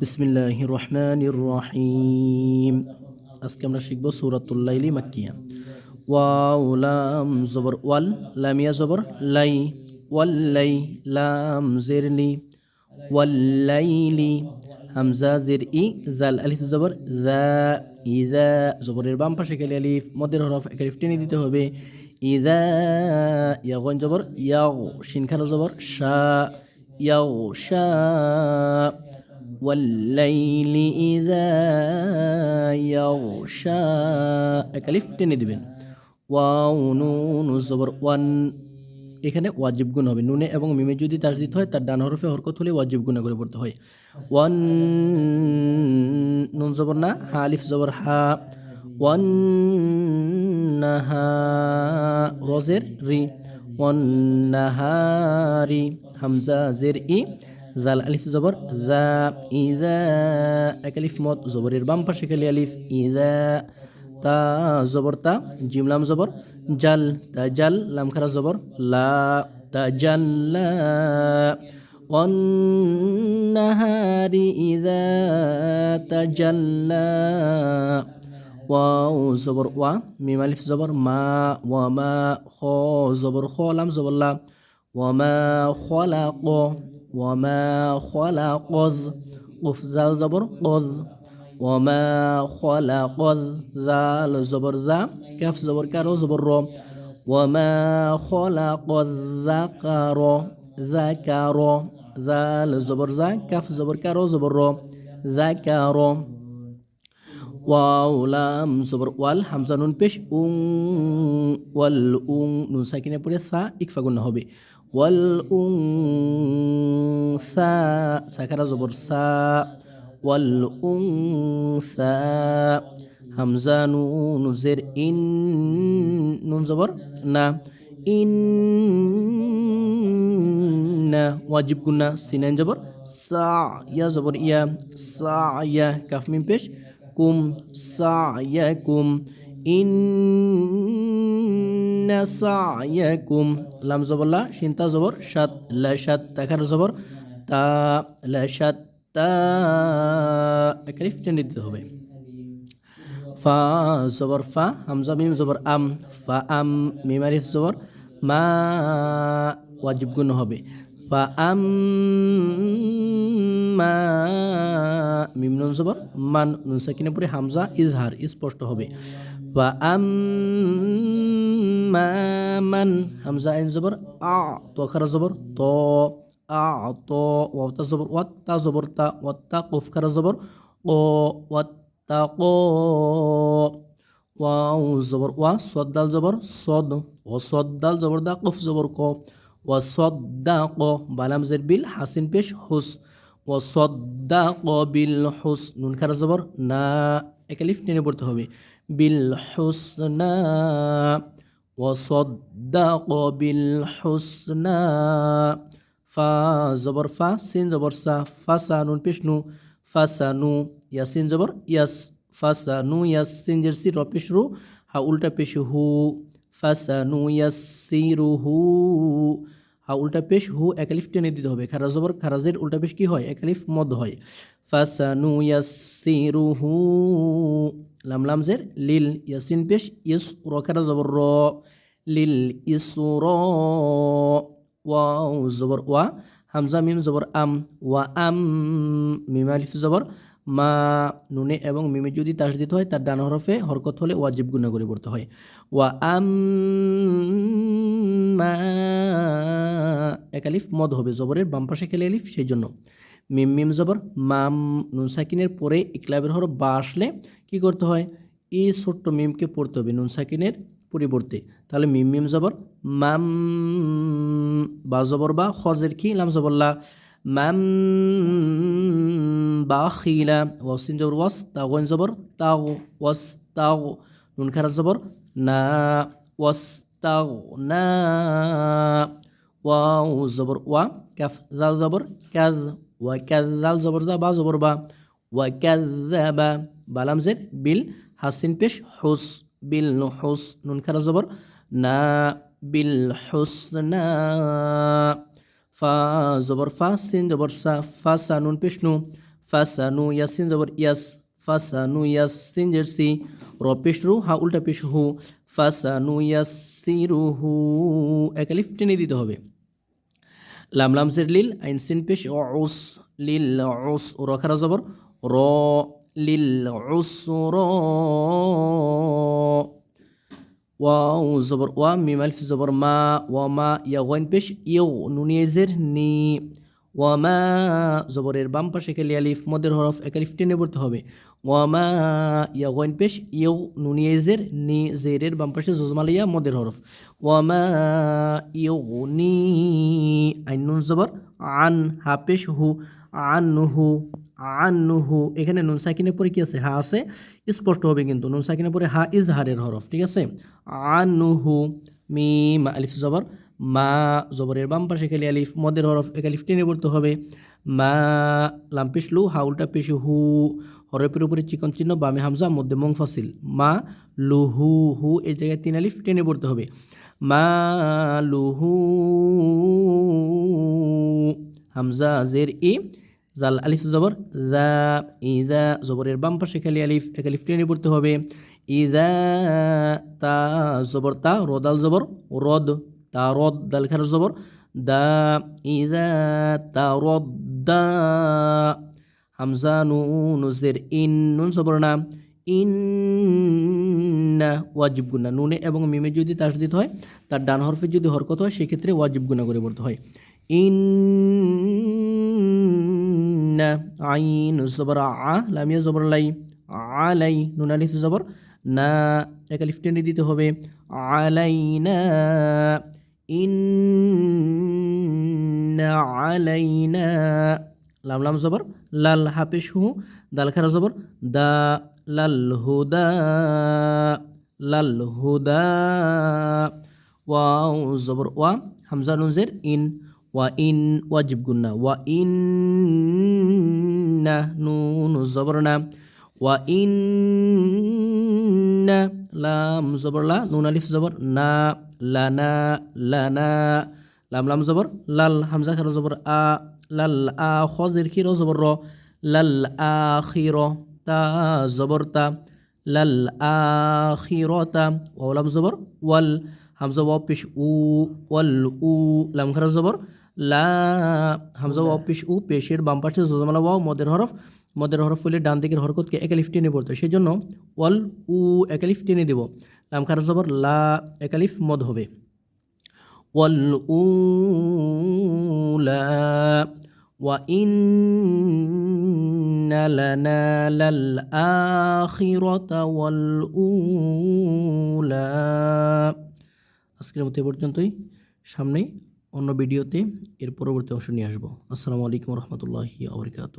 বিসমিল্লাহ রহমান রহিম আজকে আমরা শিখব সুরাতুল্লাইলি মাক্কিয়া। ওয়াও, লাম, জবর, ওয়াল, লামিয়া, জবর, লাই ওয়াল্লাই লাম জেরলি ওয়াল্লাইলি হামজা, জের, ই, জাল, আলিফ, জবর, জা, ইজা, জবরের বাম পাশে গেলে আলিফ মদের হরফ এক আলিফ টেনে দিতে হবে। ইজা, ইয়াগন, জবর ইয়াও শিনখানো, জবর, শা ইয়াও শা والليل إذا يغشى একালিফ টেনে দিবেন ওয়াও নুন জবর ওয়ান এখানে ওয়াজিব গুণ হবে নুনে এবং মিমে যদি তাসদিদ হয় তার ডান হরফে হরকত হলে ওয়াজিব গুণা করে পড়তে হয় ওয়ান নুন জবর না হা আলিফ জবর হা ওয়ান নাহা রজের রি ওয়ান নাহারি হামজা জের ই জাল আলিফ জবর জা ইজা এক আলিফ মত জবরের বাম পাশে খালি আলিফ ইজা তা জবর তা জিমলাম জবর জাল তা জাল লাম খারা জবর লা তা জাল্লা والنهار إذا تجلى واو زبر وا ميم ألف زبر ما وما خو زبر خو لام زبر لا وما خلق ওয়ামা খলা কজ উফ জাল জবর কজ ওয়ামা খলা কজ জাল জবর জা কাফ জবর কারও জবর র খলা কজ জা কার জা কার জাল জবর কাফ জবর কারও জবর র জা কার ওয়াও লাম জবর ওয়াল হামজা নুন পেশ উং ওয়াল উং নুন সাকিনে পড়ে সা ইকফাগুন হবে ওয়াল উং সা সাকারা জবর সা ওয়াল উং সা হামজা নুন জের ইন নুন জবর না ইন না ওয়াজিব গুন্না সিনান জবর সা ইয়া জবর ইয়া সা ইয়া কাফ মিম পেশ কুম সায়াকুম ইন্না সায়াকুম লাম জবরলা শিন্তা জবর সাত লা সাত তাখার জবর তা লা তা দিতে হবে ফা জবর ফা হামজা মিম জবর আম ফা আম মিম আলিফ জবর মা ওয়াজিব গুণ হবে ফা আম মা মিম নুন জবর মান নুন সাকিনে পরে হামজা ইজহার স্পষ্ট হবে বা আম মান হামজা আইন জবর আ তো খারা জবর ত আ ত ওয়াতা জবর ওয়াত্তা জবর তা ওয়াত্তা কফ খারা জবর ও ওয়াত্তা ক ওয়াও জবর ওয়া সদ্দাল জবর সদ ও সদ্দাল জবর দা কফ জবর ক ওয়া সদ্দা ক বালাম জের বিল হাসিন পেশ হুস ওসদ্দাক বিল হুস নুন খারা জবর না একালিফ টেনে পড়তে হবে বিল হুসনা হুসনা ফা জবর ফা, সিন জবর সা, ফাসা নুন পেশনু ফাসানু ইয়াসিন জবর ইয়াস ফাসানু ইয়াসিন জার্সি র পেশরু হা উল্টা পেশ হু ফাসানু ইয়াসিরু হু, হা উল্টা পেশ হু, একালিফ টেনে দিতে হবে। খারাজ জবর খারাজের উল্টা পেশ কি হয়? একালিফ মদ হয়। ফাসানু ইয়াসিরুহু লাম লামজের লিল ইয়াসিন পেশ ইস র খারা জবর র লিল ইস র ওয়াও জবর ওয়া হামজা মিম জবর আম ওয়া আম মিম আলিফ জবর মা নুনে এবং মিমে যদি তাস দিতে হয় তার ডান হরফে হরকত হলে ওয়াজিব গুণা করে পড়তে হয় ওয়া আম মা এক একালিফ মদ হবে জবরের বাম পাশে খেলে আলিফ সেই জন্য মিম মিম জবর, মাম নুন সাকিনের পরে ইকলাবের হরফ বা আসলে কি করতে হয়? এই ছোট্ট মিমকে পড়তে হবে নুন সাকিনের পরিবর্তে। তাহলে মিম মিম জবর, মাম বা জবর বা খজের কি? লাম জবরলা মাম বাখিলা ওয়াসিন জবর ওয়াস তাগন জবর তাগ ওয়াস তাগ নুন খারা জবর, না ওয়াস তাগ না, ওয়াও জবর, ওয়া কাফ জাল জবর কাজ ওয়া কাজ জাল জবর যা বা জবর বা ওয়া কাযাবা বালাম জের বিল হাসিন পেশ হুস বিল হুস নুন খারা জবর না বিল হুসনা ফা জবর ফা সিন জবর সা ফা সা নুন পেশ নু ফাসানু ইয়াসিন জবর ইয়াস ফাসানু ইয়াসিন জের সি র পেশ রু হা উল্টা পেশ হু ফাসানু ইয়াসিরুহু একালিফ টেনে দিতে হবে লাম লাম জের লিল আইন সিন পেশ উস লিল উস রখারা জবর র লিল উস র ওয়াও জবর ওয়া মিম আলিফ জবর মা ওয়া মা ইয়া গইন পেশ ইউ নুনিয়ে জের নি ওয়ামা, জবরের বাম পাশে খেলি আলিফ, মদের হরফ এক আলিফ টেনে পড়তে হবে। ওয়ামা, ইয়া গইন পেশ, ইউ নুনিয়ে জের নি জেরের বাম পাশে জজমালিয়া, মদের হরফ। ওয়ামা, ইউ নি আইন নুন জবর, আন, হা পেশ, হু আনহু এখানে নুন সাকিনের পরে কি আছে? হা আছে। স্পষ্ট হবে কিন্তু, নুন সাকিনের পরে হা ইজহারের হরফ, ঠিক আছে? আন আনহু মিম, আলিফ জবর মা জবরের বাম পাশে খেলি আলিফ, মদের হরফ এক আলিফ টেনে পড়তে হবে। মা লাম পিসলু হা উল্টা পেশু হু, হরফের উপরে চিকন চিহ্ন, বামে হামজা, মধ্যে মং ফাসিল। মা লুহু হু এই জায়গায় তিন আলিফ টেনে পড়তে হবে। মা লুহু হামজা, জের, ই, জাল, আলিফ, জবর, জা ইজা জবরের বাম পাশে খালি আলিফ, এক আলিফ টেনে পড়তে হবে। ইজা তা, জবর, তা রদাল জবর, রদ। তা রদ, দাল খার জবর। দা ইজা তা রদ, দা। হামজা, নুন, জের, ইন, নুন জবর না। ইন ওয়াজিব গুণা। নুনে এবং মিমে যদি তাসদিদ হয়, তার ডান হরফে যদি হরকত হয়, সেক্ষেত্রে ওয়াজিব গুণা করে পড়তে হয়। ইন আইন জবর, আ, লামিয়া জবর লাই। আলাই নুন আলিফ জবর। না এক আলিফ দিতে হবে। আলাইনা ইন্না আলাইনা লাম লাম জবর, লাল হাফিস হু, দাল খারা জবর, দা, লাল হুদা লাল হুদা, ওয়াও জবর, ওয়া, হামজা নুন ইন, ওয়া ইন ওয়াজিব গুন্না ওয়া ইন না নুন জবর না। ওয়া ইন লাম জবর লা নুন আলিফ জবর না লানা লানা লাম লাম জবর লাল হামজা খার জবর আ লাল আ খজের খির জবর র লাল আখির তা জবর তা লাল আখিরতা ওয়ালাম জবর ওয়াল হামজা ওয়া পেশ উ ওয়াল উ লাম খারা জবর লা হামজা ওয়া পেশ উ পেশের বাম পাশে জজমালা ওয়াও মদের হরফ মদের হরফ হলে ডান দিকের হরকতকে একালিফ টেনে পড়তো সেই জন্য ওয়াল উ একালিফ টেনে দেব লাম খারা জবর লা একালিফ মদ হবে ওয়াল উ লা وإن لنا للآخرة والأولى আজকের মতো এ পর্যন্তই সামনে অন্য ভিডিওতে এর পরবর্তী অংশ নিয়ে আসব। আসসালামু আলাইকুম রহমতুল্লাহি আবরকাত